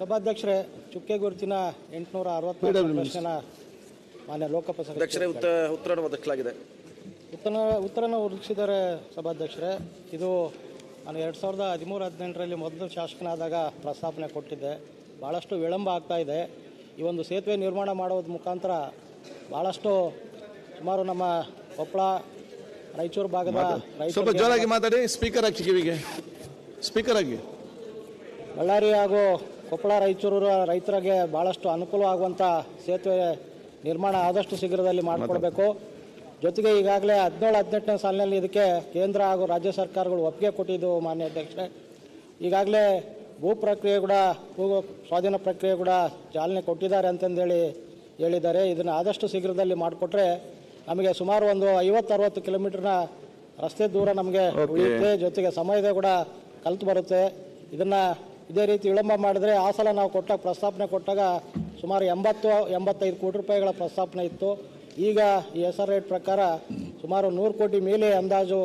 ಸಭಾಧ್ಯಕ್ಷರೇ ಚುಕ್ಕೆ ಗುರುತಿನ ಎಂಟುನೂರ ಅರವತ್ತೇಳ ಪ್ರಶ್ನೆನ ಮಾನ್ಯ ಉತ್ತ ಉತ್ತರವನ್ನು ಒದಗಿಸಲಾಗಿದೆ ಉತ್ತರ ಉತ್ತರನ ಒದಗಿಸಿದ್ದಾರೆ ಸಭಾಧ್ಯಕ್ಷರೇ. ಇದು ನಾನು ಎರಡು ಸಾವಿರದ ಹದಿಮೂರು ಹದಿನೆಂಟರಲ್ಲಿ ಮೊದಲು ಶಾಸಕನಾದಾಗ ಪ್ರಸ್ತಾಪನೆ ಕೊಟ್ಟಿದ್ದೆ. ಭಾಳಷ್ಟು ವಿಳಂಬ ಆಗ್ತಾ ಇದೆ. ಈ ಒಂದು ಸೇತುವೆ ನಿರ್ಮಾಣ ಮಾಡೋದ್ರ ಮುಖಾಂತರ ಭಾಳಷ್ಟು ಸುಮಾರು ನಮ್ಮ ಕೊಪ್ಪಳ ರಾಯಚೂರು ಭಾಗದ ಸ್ವಲ್ಪ ಜೋರಾಗಿ ಮಾತಾಡಿ. ಸ್ಪೀಕರ್ ಆಗಿ ಕಿವಿಗೆ. ಸ್ಪೀಕರ್ ಆಗಿ ಬಳ್ಳಾರಿ ಹಾಗೂ ಕೊಪ್ಪಳ ರಾಯಚೂರು ರೈತರಿಗೆ ಭಾಳಷ್ಟು ಅನುಕೂಲ ಆಗುವಂಥ ಸೇತುವೆ ನಿರ್ಮಾಣ ಆದಷ್ಟು ಶೀಘ್ರದಲ್ಲಿ ಮಾಡಿಕೊಡ್ಬೇಕು ಜೊತೆಗೆ ಈಗಾಗಲೇ ಹದಿನೇಳು ಹದಿನೆಂಟನೇ ಸಾಲಿನಲ್ಲಿ ಇದಕ್ಕೆ ಕೇಂದ್ರ ಹಾಗೂ ರಾಜ್ಯ ಸರ್ಕಾರಗಳು ಒಪ್ಪಿಗೆ ಕೊಟ್ಟಿದ್ದು ಮಾನ್ಯ ಅಧ್ಯಕ್ಷರೇ. ಈಗಾಗಲೇ ಭೂ ಪ್ರಕ್ರಿಯೆ ಕೂಡ ಭೂ ಸ್ವಾಧೀನ ಪ್ರಕ್ರಿಯೆ ಕೂಡ ಚಾಲನೆ ಕೊಟ್ಟಿದ್ದಾರೆ ಅಂತಂದೇಳಿ ಹೇಳಿದ್ದಾರೆ. ಇದನ್ನು ಆದಷ್ಟು ಶೀಘ್ರದಲ್ಲಿ ಮಾಡಿಕೊಟ್ರೆ ನಮಗೆ ಸುಮಾರು ಒಂದು ಐವತ್ತು ಅರವತ್ತು ಕಿಲೋಮೀಟರ್ನ ರಸ್ತೆ ದೂರ ನಮಗೆ ಉಳಿಯುತ್ತೆ. ಜೊತೆಗೆ ಸಮಯದ ಕೂಡ ಕಲ್ತು ಬರುತ್ತೆ. ಇದನ್ನ ಇದೇ ರೀತಿ ವಿಳಂಬ ಮಾಡಿದ್ರೆ ಆ ಸಲ ನಾವು ಕೊಟ್ಟಾಗ ಪ್ರಸ್ತಾಪನೆ ಕೊಟ್ಟಾಗ ಸುಮಾರು ಎಂಬತ್ತು, ಎಂಬತ್ತೈದು ಕೋಟಿ ರೂಪಾಯಿಗಳ ಪ್ರಸ್ತಾಪನೆ ಇತ್ತು. ಈಗ ಈ ಎಸ್ ಆರ್ ರೇಟ್ ಪ್ರಕಾರ ಸುಮಾರು ನೂರು ಕೋಟಿ ಮೇಲೆ ಅಂದಾಜು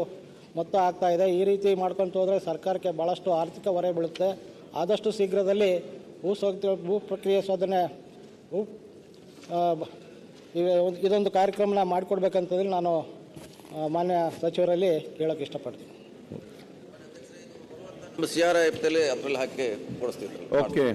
ಮೊತ್ತ ಆಗ್ತಾ ಇದೆ. ಈ ರೀತಿ ಮಾಡ್ಕೊತ ಹೋದರೆ ಸರ್ಕಾರಕ್ಕೆ ಭಾಳಷ್ಟು ಆರ್ಥಿಕ ಹೊರೆ ಬೀಳುತ್ತೆ. ಆದಷ್ಟು ಶೀಘ್ರದಲ್ಲಿ ಭೂ ಸ್ವ ಭೂ ಪ್ರಕ್ರಿಯೆ ಶೋಧನೆ ಭೂ ಇದೊಂದು ಕಾರ್ಯಕ್ರಮನ ಮಾಡಿಕೊಡ್ಬೇಕಂತಂದ್ರೆ ನಾನು ಮಾನ್ಯ ಸಚಿವರಲ್ಲಿ ಕೇಳೋಕೆ ಇಷ್ಟಪಡ್ತೀನಿ. ಸಿ ಆರ್ ಐ ಎಫ್ತಲ್ಲಿ ಅದ್ರಲ್ಲಿ ಹಾಕಿ ಕೊಡಿಸ್ತಿದ್ರು. ಓಕೆ